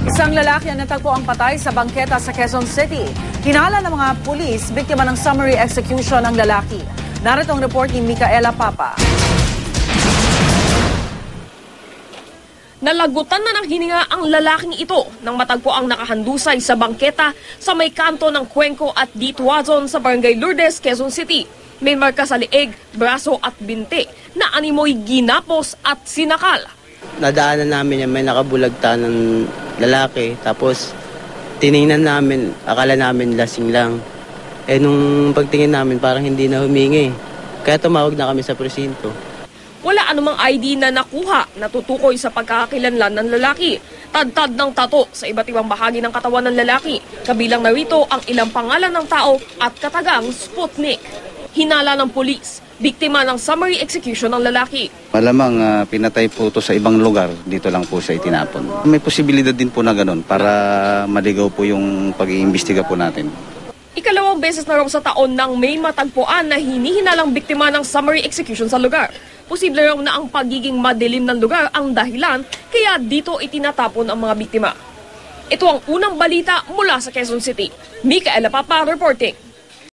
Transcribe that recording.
Isang lalaki ang natagpo ang patay sa bangketa sa Quezon City. Hinala ng mga pulis, biktima ng summary execution ang lalaki. Narito ang report ni Micaela Papa. Nalagutan na ng hininga ang lalaking ito nang matagpo ang nakahandusay sa bangketa sa may kanto ng Cuenco at Dituazon sa Barangay Lourdes, Quezon City. May marka sa lieg, braso at binti na animoy ginapos at sinakal. nadaanan namin yan, may nakabulagta ng lalaki. Tapos, tiningnan namin, akala namin lasing lang. Eh, nung pagtingin namin, parang hindi na humingi. Kaya tumawag na kami sa presinto. Wala anumang ID na nakuha na tutukoy sa pagkakakilanlan ng lalaki. Tadtad ng tato sa iba't ibang bahagi ng katawan ng lalaki. Kabilang narito ang ilang pangalan ng tao at katagang Sputnik. Hinala ng pulis, biktima ng summary execution ng lalaki. Malamang ah, pinatay po ito sa ibang lugar, dito lang po siya itinapon. May posibilidad din po na ganun para maligaw po yung pag-iimbestiga po natin. Ikalawang beses na raw sa taon nang may matagpuan na hinihinalang biktima ng summary execution sa lugar. Posible raw na ang pagiging madilim ng lugar ang dahilan kaya dito itinatapon ang mga biktima. Ito ang unang balita mula sa Quezon City. Mikaela Papa reporting.